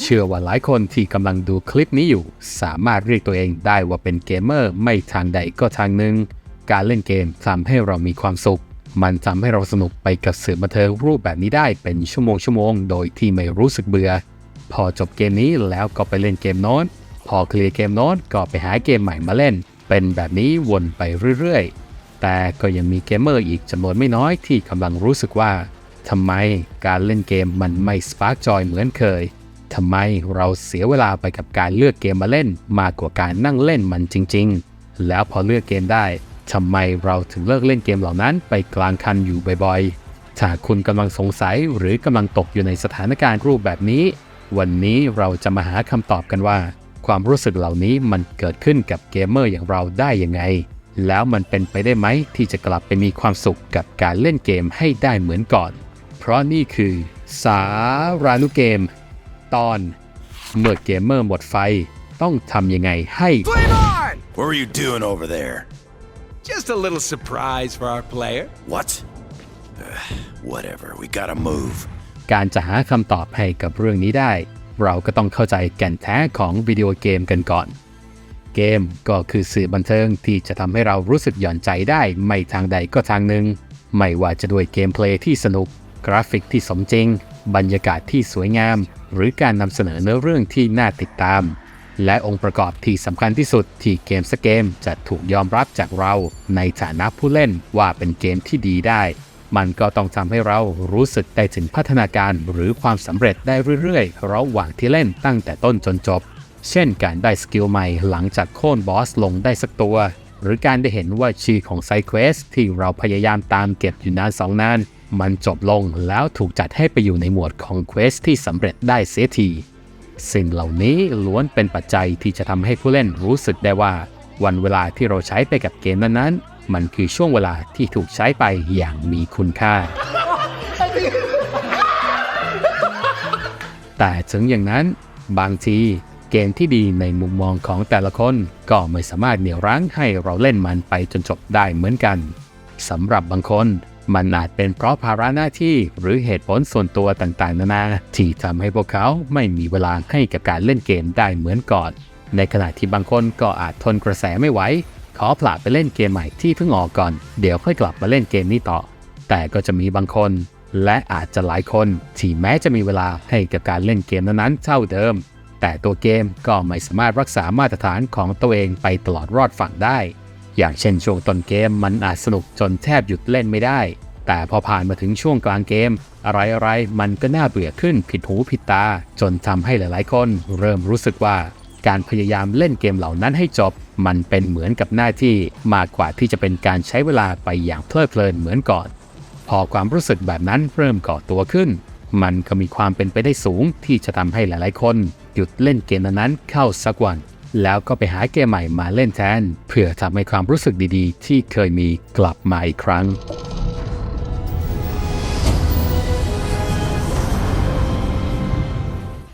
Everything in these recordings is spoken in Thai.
เชื่อว่าหลายคนที่กำลังดูคลิปนี้อยู่ สามารถเรียกตัวเองได้ว่าเป็นเกมเมอร์ไม่ทางใดก็ทางหนึ่ง การเล่นเกมทำให้เรามีความสุข มันทำให้เราสนุกไปกับสื่อบันเทิงรูปแบบนี้ได้เป็นชั่วโมงชั่วโมงๆโดยที่ไม่รู้สึกเบื่อ พอจบเกมนี้แล้วก็ไปเล่นเกมโน้น พอเคลียร์เกมโน้นก็ไปหาเกมใหม่มาเล่น เป็นแบบนี้วนไปเรื่อยๆ แต่ก็ยังมีเกมเมอร์อีกจำนวนไม่น้อยที่กำลังรู้สึกว่า ทำไมการเล่นเกมมันไม่สปาร์กจอยเหมือนเคยทำไมเราเสียเวลาไปกับการเลือกเกมมาเล่นมากกว่าการนั่งเล่นมันจริง ๆ แล้วพอเลือกเกมได้ทำไมเราถึงเลิกเล่นเกมเหล่านั้นไปกลางคันอยู่บ่อยๆ ถ้าคุณกำลังสงสัยหรือกำลังตกอยู่ในสถานการณ์รูปแบบนี้ วันนี้เราจะมาหาคำตอบกันว่า ความรู้สึกเหล่านี้มันเกิดขึ้นกับเกมเมอร์อย่างเราได้ยังไง แล้วมันเป็นไปได้ไหมที่จะกลับไปมีความสุขกับการเล่นเกมให้ได้เหมือนก่อน เพราะนี่คือสารานุเกม ตอนเมื่อเกมเมอร์หมดไฟต้องทำยังไงให้ Flame on! What were you doing over there? Just a little surprise for our player. What? Uh, whatever, we gotta move. การจะหาคำตอบให้กับเรื่องนี้ได้ เราก็ต้องเข้าใจแก่นแท้ของวิดีโอเกมกันก่อน เกมก็คือสื่อบันเทิงที่จะทำให้เรารู้สึกหย่อนใจได้ไม่ทางใดก็ทางหนึ่ง ไม่ว่าจะด้วยเกมเพลย์ที่สนุก กราฟิกที่สมจริง บรรยากาศที่สวยงาม หรือการนำเสนอเนื้อเรื่องที่น่าติดตาม และองค์ประกอบที่สำคัญที่สุดที่เกมสักเกมจะถูกยอมรับจากเรา ในฐานะผู้เล่นว่าเป็นเกมที่ดีได้ มันก็ต้องทำให้เรารู้สึกได้ถึงพัฒนาการหรือความสำเร็จได้เรื่อยๆ ระหว่างที่เล่นตั้งแต่ต้นจนจบ เช่นการได้สกิลใหม่หลังจากโค่นบอสลงได้สักตัวหรือการได้เห็นว่าชื่อของไซเควสที่เราพยายามตามเก็บอยู่นานสองนาน มันจบลงแล้วถูกจัดให้ไปอยู่ในหมวดของเควสที่สำเร็จได้เสียที สิ่งเหล่านี้ล้วนเป็นปัจจัยที่จะทำให้ผู้เล่นรู้สึกได้ว่า วันเวลาที่เราใช้ไปกับเกมนั้นๆ มันคือช่วงเวลาที่ถูกใช้ไปอย่างมีคุณค่า แต่ถึงอย่างนั้น บางทีเกมที่ดีในมุมมองของแต่ละคนก็ไม่สามารถเหนี่ยวรั้งให้เราเล่นมันไปจนจบได้เหมือนกันสำหรับบางคน มันอาจเป็นเพราะภาระหน้าที่หรือเหตุผลส่วนตัวต่างๆ นานา ที่ทำให้พวกเขาไม่มีเวลาให้กับการเล่นเกมได้เหมือนก่อน ในขณะที่บางคนก็อาจทนกระแสไม่ไหวขอผลาไปเล่นเกมใหม่ที่เพิ่งออกก่อน เดี๋ยวค่อยกลับมาเล่นเกมนี้ต่อ แต่ก็จะมีบางคน และอาจจะหลายคนที่แม้จะมีเวลาให้กับการเล่นเกมนั้นๆเท่าเดิม แต่ตัวเกมก็ไม่สามารถรักษามาตรฐานของตัวเองไปตลอดรอดฝั่งได้ อย่างเช่นช่วงต้นเกมมันอาจสนุกจนแทบหยุดเล่นไม่ได้ แต่พอผ่านมาถึงช่วงกลางเกม อะไรๆมันก็น่าเบื่อขึ้นผิดหูผิดตา จนทำให้หลายๆคน เริ่มรู้สึกว่า การพยายามเล่นเกมเหล่านั้นให้จบ มันเป็นเหมือนกับหน้าที่มากกว่าที่จะเป็นการใช้เวลาไปอย่างเพลิดเพลินเหมือนก่อน พอความรู้สึกแบบนั้นเริ่มก่อตัวขึ้น มันก็มีความเป็นไปได้สูงที่จะทำให้หลายๆ คน หยุดเล่นเกมนั้นเข้าสักวัน แล้วก็ไปหาเกมใหม่มาเล่นแทน เพื่อทำให้ความรู้สึกดีๆ ที่เคยมีกลับมาอีกครั้ง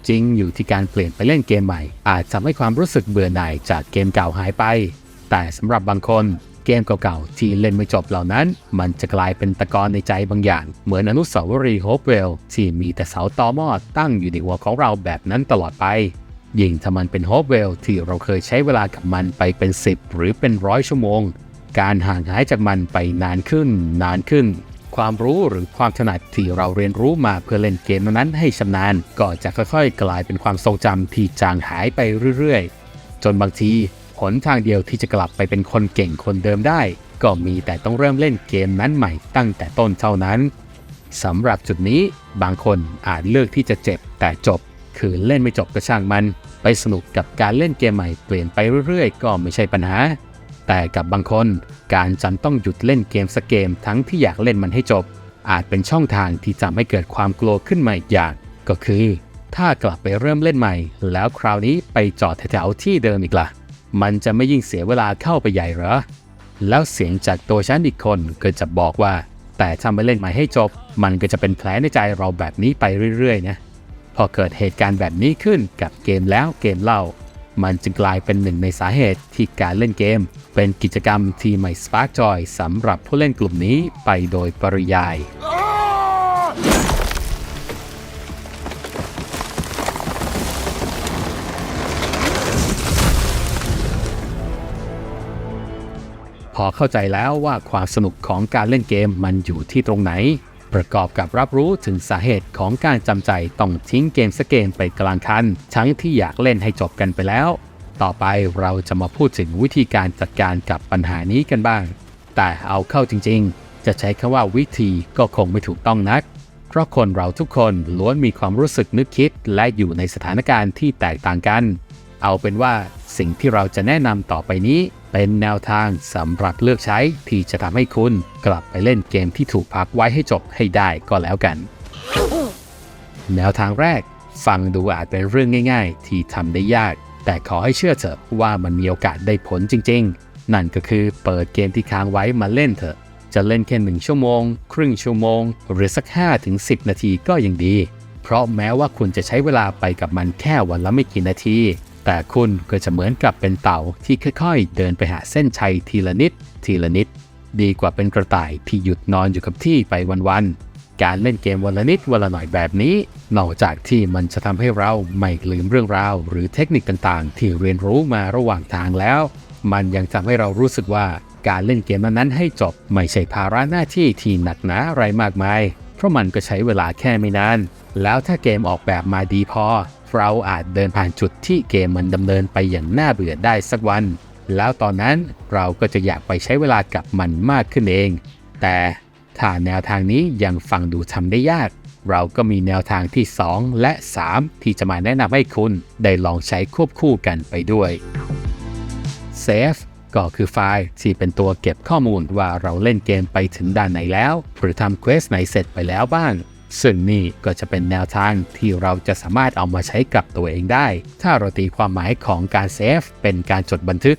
จริงอยู่ที่การเปลี่ยนไปเล่นเกมใหม่ อาจทำให้ความรู้สึกเบื่อหน่ายจากเกมเก่าหายไป แต่สำหรับบางคนเกมเก่าๆที่เล่นไม่จบเหล่านั้น มันจะกลายเป็นตะกอนในใจบางอย่าง เหมือนอนุสาวรีย์โฮปเวลที่มีแต่เสาตอมอตั้งอยู่ในหัวของเราแบบนั้นตลอดไป ยิ่งถ้ามันเป็นโฮปเวลที่เราเคยใช้เวลากับมันไปเป็น 10 หรือเป็นร้อยชั่วโมง การห่างหายจากมันไปนานขึ้น นานขึ้น ความรู้หรือความถนัดที่เราเรียนรู้มาเพื่อเล่นเกมนั้นให้ชำนาญ ก็จะค่อยๆ กลายเป็นความทรงจำที่จางหายไปเรื่อยๆ จนบางทีหนทางเดียวที่จะกลับไปเป็นคนเก่งคนเดิมได้ ก็มีแต่ต้องเริ่มเล่นเกมนั้นใหม่ตั้งแต่ต้นเท่านั้นสำหรับจุดนี้บางคนอาจเลือกที่จะเจ็บแต่จบ คือเล่นไม่จบก็ช่างมัน ไปสนุกกับการเล่นเกมใหม่เปลี่ยนไปเรื่อยๆ ก็ไม่ใช่ปัญหา แต่กับบางคน การจำต้องหยุดเล่นเกมสักเกมทั้งที่อยากเล่นมันให้จบ อาจเป็นช่องทางที่จะให้เกิดความกลัวขึ้นมาอีกอย่าง ก็คือ ถ้ากลับไปเริ่มเล่นใหม่ แล้วคราวนี้ไปจอดแถวๆที่เดิมอีกล่ะ มันจะไม่ยิ่งเสียเวลาเข้าไปใหญ่หรอแล้วเสียงจากตัวฉันอีกคนก็จะบอกว่า แต่ถ้าไม่เล่นใหม่ให้จบ มันก็จะเป็นแผลในใจเราแบบนี้ไปเรื่อยๆนะ พอเกิดเหตุการณ์แบบนี้ขึ้นกับเกมแล้วเกมเล่า มันจึงกลายเป็นหนึ่งในสาเหตุที่การเล่นเกม เป็นกิจกรรมที่ไม่ Spark Joy สำหรับผู้เล่นกลุ่มนี้ไปโดยปริยายพอเข้าใจแล้วว่าความสนุกของการเล่นเกมมันอยู่ที่ตรงไหน ประกอบกับรับรู้ถึงสาเหตุของการจำใจต้องทิ้งเกมสกเกมไปกลางคัน ทั้งที่อยากเล่นให้จบกันไปแล้ว ต่อไปเราจะมาพูดถึงวิธีการจัดการกับปัญหานี้กันบ้าง แต่เอาเข้าจริงๆ จะใช้คำว่าวิธีก็คงไม่ถูกต้องนัก เพราะคนเราทุกคนล้วนมีความรู้สึกนึกคิด และอยู่ในสถานการณ์ที่แตกต่างกัน เอาเป็นว่าสิ่งที่เราจะแนะนำต่อไปนี้ เป็นแนวทางสำหรับเลือกใช้ที่จะทำให้คุณกลับไปเล่นเกมที่ถูกพักไว้ให้จบให้ได้ก็แล้วกัน แนวทางแรก ฟังดูอาจเป็นเรื่องง่าย ๆ ที่ทำได้ยาก แต่ขอให้เชื่อเถอะว่ามันมีโอกาสได้ผลจริง ๆ นั่นก็คือเปิดเกมที่ค้างไว้มาเล่นเถอะ จะเล่นแค่หนึ่งชั่วโมง ครึ่งชั่วโมง หรือสัก5ถึง10 นาทีก็ยังดี เพราะแม้ว่าคุณจะใช้เวลาไปกับมันแค่วันละไม่กี่นาที แต่คุณก็จะเหมือนกับเป็นเต่าที่ค่อยๆ เดินไปหาเส้นชัยทีละนิด ทีละนิด ดีกว่าเป็นกระต่ายที่หยุดนอนอยู่กับที่ไปวันๆ การเล่นเกมวันละนิดวันละหน่อยแบบนี้ นอกจากที่มันจะทำให้เราไม่ลืมเรื่องราว หรือเทคนิคต่างๆ ที่เรียนรู้มาระหว่างทางแล้ว มันยังทำให้เรารู้สึกว่าการเล่นเกมนั้นๆให้จบไม่ใช่ภาระหน้าที่ที่หนักหนาอะไรมากมาย เพราะมันก็ใช้เวลาแค่ไม่นาน แล้วถ้าเกมออกแบบมาดีพอ เราอาจเดินผ่านจุดที่เกมมันดำเนินไปอย่างน่าเบื่อได้สักวัน แล้วตอนนั้นเราก็จะอยากไปใช้เวลากับมันมากขึ้นเอง แต่ถ้าแนวทางนี้ยังฟังดูทำได้ยาก เราก็มีแนวทางที่ 2 และ 3 ที่จะมาแนะนำให้คุณได้ลองใช้ควบคู่กันไปด้วย Save ก็คือไฟล์ที่เป็นตัวเก็บข้อมูลว่าเราเล่นเกมไปถึงด่านไหนแล้ว หรือทำเควสไหนเสร็จไปแล้วบ้าง ซึ่งนี่ก็จะเป็นแนวทางที่เราจะสามารถเอามาใช้กับตัวเองได้ ถ้าเราตีความหมายของการเซฟเป็นการจดบันทึก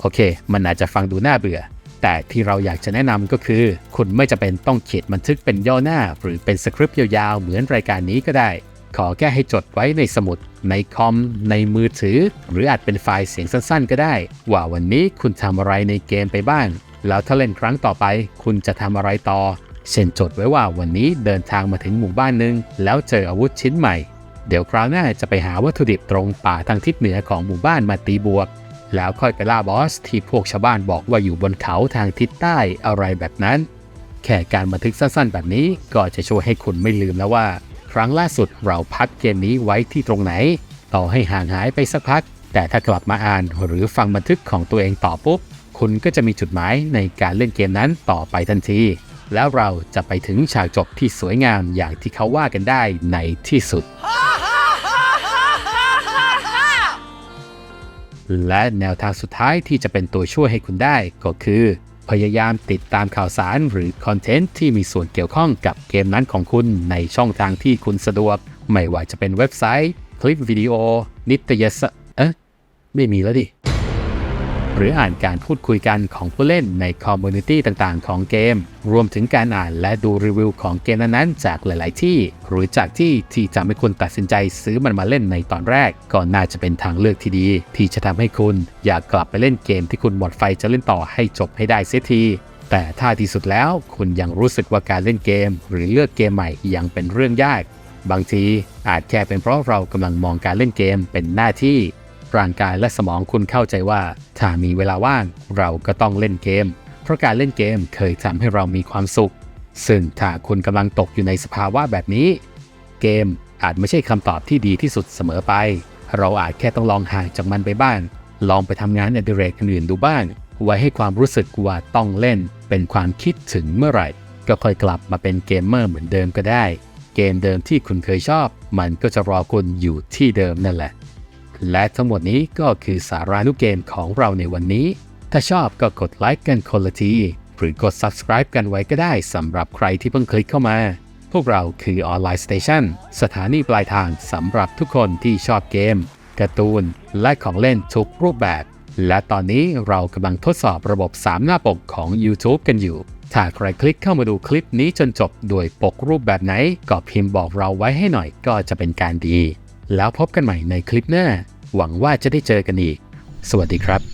โอเค มันอาจจะฟังดูน่าเบื่อ แต่ที่เราอยากจะแนะนำก็คือ คุณไม่จะเป็นต้องเขียนบันทึกเป็นย่อหน้า หรือเป็นสคริปต์ยาวๆ เหมือนรายการนี้ก็ได้ ขอแค่ให้จดไว้ในสมุด ในคอม ในมือถือ หรืออาจเป็นไฟล์เสียงสั้นๆ ก็ได้ ว่าวันนี้คุณทำอะไรในเกมไปบ้าง แล้วถ้าเล่นครั้งต่อไป คุณจะทำอะไรต่อ เช่นจดไว้ว่าวันนี้เดินทางมาถึงหมู่บ้านหนึ่งแล้วเจออาวุธชิ้นใหม่ เดี๋ยวคราวหน้าจะไปหาวัตถุดิบตรงป่าทางทิศเหนือของหมู่บ้านมาตีบวก แล้วค่อยไปล่าบอสที่พวกชาวบ้านบอกว่าอยู่บนเขาทางทิศใต้อะไรแบบนั้น แค่การบันทึกสั้นๆ แบบนี้ก็จะช่วยให้คุณไม่ลืมแล้วว่า ครั้งล่าสุดเราพักเกมนี้ไว้ที่ตรงไหน ต่อให้ห่างหายไปสักพัก แต่ถ้ากลับมาอ่านหรือฟังบันทึกของตัวเองต่อปุ๊บคุณก็จะมีจุดหมายในการเล่นเกมนั้นต่อไปทันที แล้วเราจะไปถึงฉากจบที่สวยงามอย่างที่เขาว่ากันได้ในที่สุด และแนวทางสุดท้ายที่จะเป็นตัวช่วยให้คุณได้ก็คือ พยายามติดตามข่าวสารหรือคอนเทนต์ที่มีส่วนเกี่ยวข้องกับเกมนั้นของคุณในช่องทางที่คุณสะดวก ไม่ว่าจะเป็นเว็บไซต์ คลิปวิดีโอ นิตยสารเอ๊ะไม่มีแล้วดิ หรืออ่านการพูดคุยกันของผู้เล่นในคอมมูนิตี้ต่างๆ ของเกม รวมถึงการอ่านและดูรีวิวของเกมนั้นๆ จากหลาย ๆ ที่ หรือจากที่ที่จะให้คุณตัดสินใจซื้อมันมาเล่นในตอนแรก ก็น่าจะเป็นทางเลือกที่ดี ที่จะทำให้คุณอยากกลับไปเล่นเกมที่คุณหมดไฟจะเล่นต่อให้จบให้ได้เสียทีแต่ถ้าที่สุดแล้วคุณยังรู้สึกว่าการเล่นเกม หรือเลือกเกมใหม่ยังเป็นเรื่องยาก บางทีอาจแค่เป็นเพราะเรากำลังมองการเล่นเกมเป็นหน้าที่ ร่างกายและสมองคุณเข้าใจว่า ถ้ามีเวลาว่างเราก็ต้องเล่นเกม เพราะการเล่นเกมเคยทำให้เรามีความสุข ซึ่งถ้าคุณกำลังตกอยู่ในสภาวะแบบนี้ เกมอาจไม่ใช่คำตอบที่ดีที่สุดเสมอไป เราอาจแค่ต้องลองห่างจากมันไปบ้าง ลองไปทำงานอดิเรกอื่นดูบ้าง ไว้ให้ความรู้สึกว่าต้องเล่น เป็นความคิดถึงเมื่อไหร่ ก็ค่อยกลับมาเป็นเกมเมอร์เหมือนเดิมก็ได้ เกมเดิมที่คุณเคยชอบ มันก็จะรอคุณอยู่ที่เดิมนั่นแหละ และทั้งหมดนี้ก็คือสารานุเกมของเราในวันนี้ ถ้าชอบก็กดไลค์กันคนละที หรือกด subscribe กันไว้ก็ได้สำหรับใครที่เพิ่งคลิกเข้ามา พวกเราคือออนไลน์สเตชันสถานีปลายทางสำหรับทุกคนที่ชอบเกมการ์ตูน และของเล่นทุกรูปแบบ และตอนนี้เรากำลังทดสอบระบบ 3 หน้าปกของ YouTube กันอยู่ ถ้าใครคลิกเข้ามาดูคลิปนี้จนจบโดยปกรูปแบบไหน ก็พิมพ์บอกเราไว้ให้หน่อยก็จะเป็นการดี แล้วพบกันใหม่ในคลิปหน้า หวังว่าจะได้เจอกันอีก สวัสดีครับ